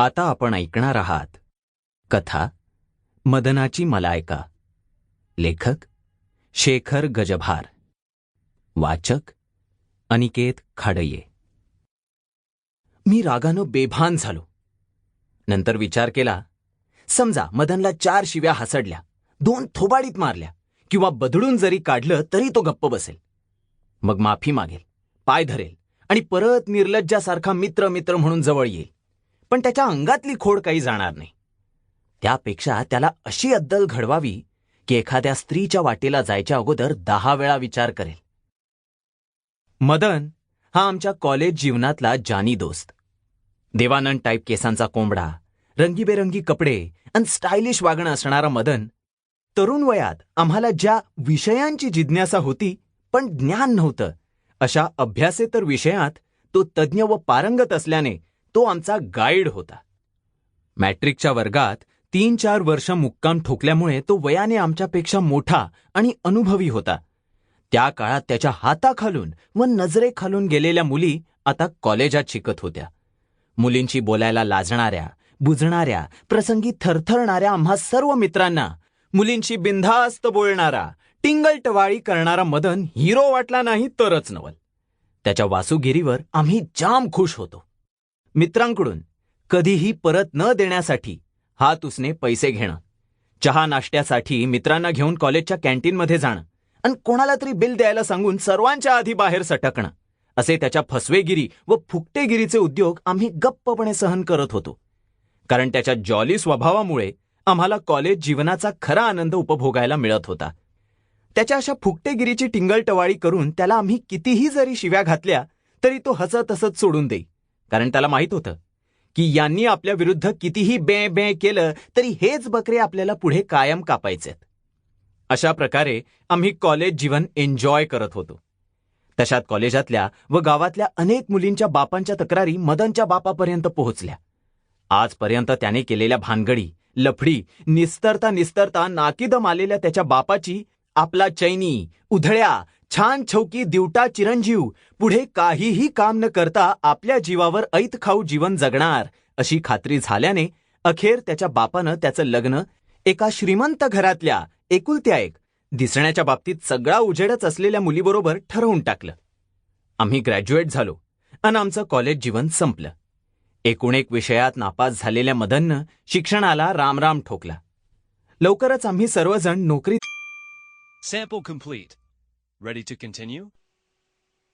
आता आपण ऐकणार आहात कथा मदनाची मलायका. लेखक शेखर गजभार. वाचक अनिकेत खाडये. मी रागानं बेभान झालो. नंतर विचार केला समजा मदनला चार शिव्या हसडल्या दोन थोबाडीत मारल्या किंवा बदडून जरी काढलं तरी तो गप्प बसेल. मग माफी मागेल पाय धरेल आणि परत निर्लज्जासारखा मित्र मित्र म्हणून जवळ येईल. पण त्याच्या अंगातली खोड काही जाणार नाही. त्यापेक्षा त्याला अशी अद्दल घडवावी की एखाद्या स्त्रीच्या वाटेला जायच्या अगोदर दहा वेळा विचार करेल. मदन हा आमच्या कॉलेज जीवनातला जानी दोस्त. देवानंद टाईप केसांचा कोंबडा रंगीबेरंगी कपडे आणि स्टायलिश वागणं असणारा मदन तरुण वयात आम्हाला ज्या विषयांची जिज्ञासा होती पण ज्ञान नव्हतं अशा अभ्यासेतर विषयात तो तज्ज्ञ व पारंगत असल्याने तो आमचा गाईड होता. मॅट्रिकच्या वर्गात तीन चार वर्ष मुक्काम ठोकल्यामुळे तो वयाने आमच्यापेक्षा मोठा आणि अनुभवी होता. त्या काळात त्याच्या हाताखालून व नजरेखालून गेलेल्या मुली आता कॉलेजात शिकत होत्या. मुलींशी बोलायला लाजणाऱ्या बुजणाऱ्या प्रसंगी थरथरणाऱ्या आम्हा सर्व मित्रांना मुलींशी बिनधास्त बोलणारा टिंगलटवाळी करणारा मदन हिरो वाटला नाही तरच नवल. त्याच्या वासुगिरीवर आम्ही जाम खुश होतो. मित्रांकडून कधीही परत न देण्यासाठी हात उसने पैसे घेणं. चहा नाश्त्यासाठी मित्रांना घेऊन कॉलेजच्या कॅन्टीनमध्ये जाणं आणि कोणाला तरी बिल द्यायला सांगून सर्वांच्या आधी बाहेर सटकणं. असे त्याच्या फसवेगिरी व फुकटेगिरीचे उद्योग आम्ही गप्पपणे सहन करत होतो. कारण त्याच्या जॉली स्वभावामुळे आम्हाला कॉलेज जीवनाचा खरा आनंद उपभोगायला मिळत होता. त्याच्या अशा फुकटेगिरीची टिंगलटवाळी करून त्याला आम्ही कितीही जरी शिव्या घातल्या तरी तो हसत हसत सोडून देई. कारण त्याला माहीत होतं की यांनी आपल्या विरुद्ध कितीही बे बे केलं तरी हेच बकरे आपल्याला पुढे कायम कापायचेत. अशा प्रकारे आम्ही कॉलेज जीवन एन्जॉय करत होतो. तशात कॉलेजातल्या व गावातल्या अनेक मुलींच्या बापांच्या तक्रारी मदनच्या बापापर्यंत पोहोचल्या. आजपर्यंत त्याने केलेल्या भानगडी लफडी निस्तरता निस्तरता नाकीदम आलेल्या त्याच्या बापाची आपला चैनी उधळ्या छान छौकी दिवटा चिरंजीव पुढे काहीही काम न करता आपल्या जीवावर ऐत खाऊ जीवन जगणार अशी खात्री झाल्याने अखेर त्याच्या बापानं त्याचं लग्न एका श्रीमंत घरातल्या एकुलत्या एक दिसण्याच्या बाबतीत सगळा उजेडच असलेल्या मुलीबरोबर ठरवून टाकलं. आम्ही ग्रॅज्युएट झालो आणि आमचं कॉलेज जीवन संपलं. एकूण एक विषयात नापास झालेल्या मदननं शिक्षणाला रामराम ठोकला. लवकरच आम्ही सर्वजण नोकरीत sample complete Ready to continue?